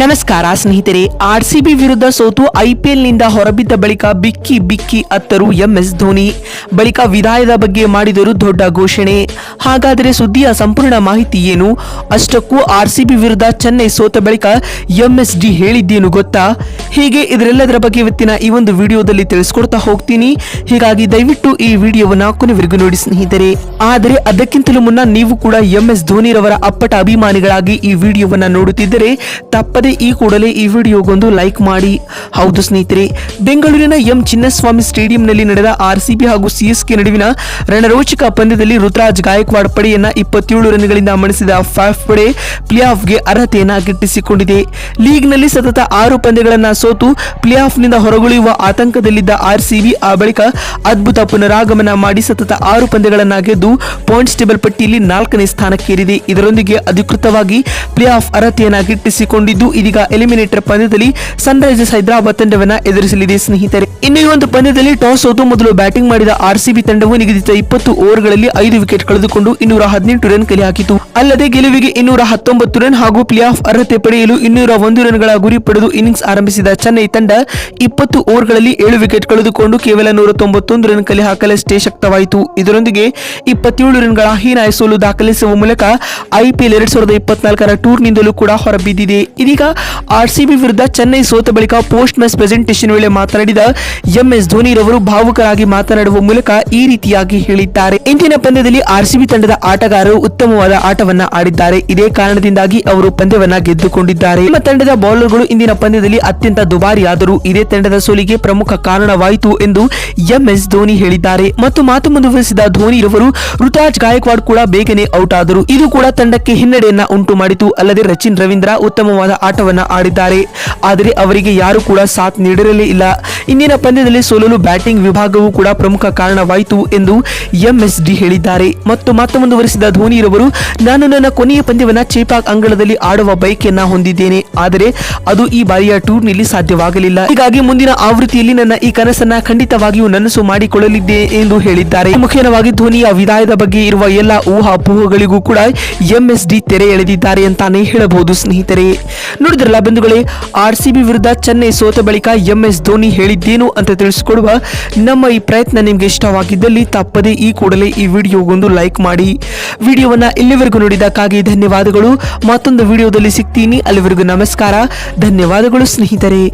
ನಮಸ್ಕಾರ ಸ್ನೇಹಿತರೆ ಆರ್ಸಿಬಿ ವಿರುದ್ಧ ಸೋತು ಐಪಿಎಲ್ನಿಂದ ಹೊರಬಿದ್ದ ಬಳಿಕ ಬಿಕ್ಕಿ ಬಿಕ್ಕಿ ಅತ್ತರು ಎಂಎಸ್ ಧೋನಿ. ಬಳಿಕ ವಿದಾಯದ ಬಗ್ಗೆ ಮಾಡಿದರು ದೊಡ್ಡ ಘೋಷಣೆ. ಹಾಗಾದರೆ ಸುದ್ದಿಯ ಸಂಪೂರ್ಣ ಮಾಹಿತಿ ಏನು? ಅಷ್ಟಕ್ಕೂ ಆರ್ಸಿಬಿ ವಿರುದ್ಧ ಚೆನ್ನೈ ಸೋತ ಬಳಿಕ ಎಂಎಸ್ ಡಿ ಹೇಳಿದ್ದೇನು ಗೊತ್ತಾ? ಹೀಗೆ ಇದರೆಲ್ಲದರ ಬಗ್ಗೆ ಇವತ್ತಿನ ಈ ಒಂದು ವಿಡಿಯೋದಲ್ಲಿ ತಿಳಿಸ್ಕೊಡ್ತಾ ಹೋಗ್ತೀನಿ. ಹೀಗಾಗಿ ದಯವಿಟ್ಟು ಈ ವಿಡಿಯೋವನ್ನ ಕೊನೆವರೆಗೂ ನೋಡಿ ಸ್ನೇಹಿತರೆ. ಆದರೆ ಅದಕ್ಕಿಂತಲೂ ಮುನ್ನ ನೀವು ಕೂಡ ಎಂ ಎಸ್ ಧೋನಿರವರ ಅಪ್ಪಟ ಅಭಿಮಾನಿಗಳಾಗಿ ಈ ವಿಡಿಯೋವನ್ನ ನೋಡುತ್ತಿದ್ದರೆ ತಪ್ಪದೆ ಈ ಕೂಡಲೇ ಈ ವಿಡಿಯೋಗೊಂದು ಲೈಕ್ ಮಾಡಿ. ಹೌದು ಸ್ನೇಹಿತರೆ, ಬೆಂಗಳೂರಿನ ಎಂ ಚಿನ್ನಸ್ವಾಮಿ ಸ್ಟೇಡಿಯಂನಲ್ಲಿ ನಡೆದ ಆರ್ಸಿಬಿ ಹಾಗೂ ಸಿಎಸ್ಕೆ ನಡುವಿನ ರಣರೋಚಕ ಪಂದ್ಯದಲ್ಲಿ ಋತುರಾಜ್ ಗಾಯಕ್ವಾಡ್ ಪಡೆಯನ್ನ ಇಪ್ಪತ್ತೇಳು ರನ್ಗಳಿಂದ ಮಣಿಸಿದ ಫಾಫ್ ಪಡೆ ಪ್ಲೇ ಆಫ್ಗೆ ಅರ್ಹತೆಯನ್ನ ಗಿಟ್ಟಿಸಿಕೊಂಡಿದೆ. ಲೀಗ್ನಲ್ಲಿ ಸತತ ಆರು ಪಂದ್ಯಗಳನ್ನ ಸೋತು ಪ್ಲೇ ಆಫ್ನಿಂದ ಹೊರಗುಳಿಯುವ ಆತಂಕದಲ್ಲಿದ್ದ ಆರ್ಸಿಬಿ ಆ ಬಳಿಕ ಅದ್ಭುತ ಪುನರಾಗಮನ ಮಾಡಿ ಸತತ ಆರು ಪಂದ್ಯಗಳನ್ನ ಗೆದ್ದು ಪಾಯಿಂಟ್ಸ್ ಟೇಬಲ್ ಪಟ್ಟಿಯಲ್ಲಿ ನಾಲ್ಕನೇ ಸ್ಥಾನಕ್ಕೇರಿದೆ. ಇದರೊಂದಿಗೆ ಅಧಿಕೃತವಾಗಿ ಪ್ಲೇ ಆಫ್ ಅರ್ಹತೆಯನ್ನ ಗಿಟ್ಟಿಸಿಕೊಂಡಿದ್ದು ಇದೀಗ ಎಲಿಮಿನೇಟರ್ ಪಂದ್ಯದಲ್ಲಿ ಸನ್ರೈಸರ್ಸ್ ಹೈದರಾಬಾದ್ ತಂಡವನ್ನ ಎದುರಿಸಲಿದೆ. ಸ್ನೇಹಿತರೆ, ಇನ್ನು ಈ ಒಂದು ಪಂದ್ಯದಲ್ಲಿ ಟಾಸ್ ಸೋತು ಮೊದಲು ಬ್ಯಾಟಿಂಗ್ ಮಾಡಿದ ಆರ್ಸಿಬಿ ತಂಡವು ನಿಗದಿತ ಇಪ್ಪತ್ತು ಓವರ್ಗಳಲ್ಲಿ ಐದು ವಿಕೆಟ್ ಕಳೆದುಕೊಂಡು ಇನ್ನೂರ ಹದಿನೆಂಟು ರನ್ ಕಲೆ ಹಾಕಿತು. ಅಲ್ಲದೆ ಗೆಲುವಿಗೆ ಇನ್ನೂರ ಹತ್ತೊಂಬತ್ತು ರನ್ ಹಾಗೂ ಪ್ಲೇ ಆಫ್ ಅರ್ಹತೆ ಪಡೆಯಲು ಇನ್ನೂರ ಒಂದು ರನ್ಗಳ ಗುರಿ ಪಡೆದು ಇನ್ನಿಂಗ್ಸ್ ಆರಂಭಿಸಿದ ಚೆನ್ನೈ ತಂಡ ಇಪ್ಪತ್ತು ಓವರ್ಗಳಲ್ಲಿ ಏಳು ವಿಕೆಟ್ ಕಳೆದುಕೊಂಡು ಕೇವಲ ನೂರ ತೊಂಬತ್ತೊಂದು ರನ್ ಕಲೆ ಹಾಕಲಷ್ಟೇ ಶಕ್ತವಾಯಿತು. ಇದರೊಂದಿಗೆ ಇಪ್ಪತ್ತೇಳು ರನ್ಗಳ ಹೀನಾಯ ಸೋಲು ದಾಖಲಿಸುವ ಮೂಲಕ ಐಪಿಎಲ್ ಎರಡ್ ಸಾವಿರದ ಇಪ್ಪತ್ನಾಲ್ಕರ ಟೂರ್ನಿಂದಲೂ ಕೂಡ ಹೊರಬಿದ್ದಿದೆ. ಇದೀಗ ಆರ್ಸಿಬಿ ವಿರುದ್ಧ ಚೆನ್ನೈ ಸೋತ ಬಳಿಕ ಪೋಸ್ಟ್ ಮ್ಯಾಚ್ ಪ್ರೆಸೆಂಟೇಷನ್ ವೇಳೆ ಮಾತನಾಡಿದ ಎಂಎಸ್ ಧೋನಿ ರವರು ಭಾವುಕರಾಗಿ ಮಾತನಾಡುವ ಮೂಲಕ ಈ ರೀತಿಯಾಗಿ ಹೇಳಿದ್ದಾರೆ. ಇಂದಿನ ಪಂದ್ಯದಲ್ಲಿ ಆರ್ಸಿಬಿ ತಂಡದ ಆಟಗಾರರು ಉತ್ತಮವಾದ ಆಟವನ್ನ ಆಡಿದ್ದಾರೆ. ಇದೇ ಕಾರಣದಿಂದಾಗಿ ಅವರು ಪಂದ್ಯವನ್ನ ಗೆದ್ದುಕೊಂಡಿದ್ದಾರೆ. ನಮ್ಮ ತಂಡದ ಬೌಲರ್ಗಳು ಇಂದಿನ ಪಂದ್ಯದಲ್ಲಿ ಅತ್ಯಂತ ದುಬಾರಿಯಾದರು ಇದೇ ತಂಡದ ಸೋಲಿಗೆ ಪ್ರಮುಖ ಕಾರಣವಾಯಿತು ಎಂದು ಎಂಎಸ್ ಧೋನಿ ಹೇಳಿದ್ದಾರೆ. ಮತ್ತು ಮಾತು ಮುಂದುವರಿಸಿದ ಧೋನಿರವರು ಋತುರಾಜ್ ಗಾಯಕ್ವಾಡ್ ಕೂಡ ಬೇಗನೆ ಔಟ್ ಆದರು. ಇದು ಕೂಡ ತಂಡಕ್ಕೆ ಹಿನ್ನಡೆಯನ್ನ ಉಂಟು ಮಾಡಿತು. ಅಲ್ಲದೆ ರಚಿನ್ ರವೀಂದ್ರ ಉತ್ತಮವಾದ ಆಟವನ್ನ ಆಡಿದ್ದಾರೆ. ಆದರೆ ಅವರಿಗೆ ಯಾರು ಕೂಡ ಸಾಥ್ ನೀಡಿರಲೇ ಇಲ್ಲ. ಇಂದಿನ ಪಂದ್ಯದಲ್ಲಿ ಸೋಲಲು ಬ್ಯಾಟಿಂಗ್ ವಿಭಾಗವು ಕೂಡ ಪ್ರಮುಖ ಕಾರಣವಾಯಿತು ಎಂದು ಎಂಎಸ್ಡಿ ಹೇಳಿದ್ದಾರೆ. ಮತ್ತು ಮಾತು ಮುಂದುವರಿಸಿದ ಧೋನಿರವರು, ನಾನು ನನ್ನ ಕೊನೆಯ ಪಂದ್ಯವನ್ನ ಚೇಪಾಕ್ ಅಂಗಳದಲ್ಲಿ ಆಡುವ ಬಯಕೆಯನ್ನ ಹೊಂದಿದ್ದೇನೆ. ಆದರೆ ಅದು ಈ ಬಾರಿಯ ಟೂರ್ನಿಲಿ ಸಾಧ್ಯವಾಗಲಿಲ್ಲ. ಹೀಗಾಗಿ ಮುಂದಿನ ಆವೃತ್ತಿಯಲ್ಲಿ ನನ್ನ ಈ ಕನಸನ್ನ ಖಂಡಿತವಾಗಿಯೂ ನನಸು ಮಾಡಿಕೊಳ್ಳಲಿದ್ದೆ ಎಂದು ಹೇಳಿದ್ದಾರೆ. ಮುಖ್ಯವಾಗಿ ಧೋನಿಯ ವಿದಾಯದ ಬಗ್ಗೆ ಇರುವ ಎಲ್ಲ ಊಹಾಪೋಹಗಳಿಗೂ ಕೂಡ ಎಂಎಸ್ಡಿ ತೆರೆ ಎಳೆದಿದ್ದಾರೆ ಅಂತಾನೆ ಹೇಳಬಹುದು ಸ್ನೇಹಿತರೆ. ನೋಡಿದ್ರಲ್ಲ ಬಂಧುಗಳೇ, ಆರ್ಸಿಬಿ ವಿರುದ್ಧ ಚೆನ್ನೈ ಸೋತ ಬಳಿಕ ಎಂಎಸ್ ಧೋನಿ ಹೇಳಿದ್ದೇನು ಅಂತ ತಿಳಿಸ್ಕೊಡುವ ನಮ್ಮ ಈ ಪ್ರಯತ್ನ ನಿಮ್ಗೆ ಇಷ್ಟವಾಗಿದ್ದಲ್ಲಿ ತಪ್ಪದೆ ಈ ಕೂಡಲೇ ಈ ವಿಡಿಯೋಗೊಂದು ಲೈಕ್ ಮಾಡಿ. ವಿಡಿಯೋವನ್ನ ಇಲ್ಲಿವರೆಗೂ ನೋಡಿದಕ್ಕಾಗಿ ಧನ್ಯವಾದಗಳು. ಮತ್ತೊಂದು ವಿಡಿಯೋದಲ್ಲಿ ಸಿಗ್ತೀನಿ. ಅಲ್ಲಿವರೆಗೂ ನಮಸ್ಕಾರ. ಧನ್ಯವಾದಗಳು ಸ್ನೇಹಿತರೆ.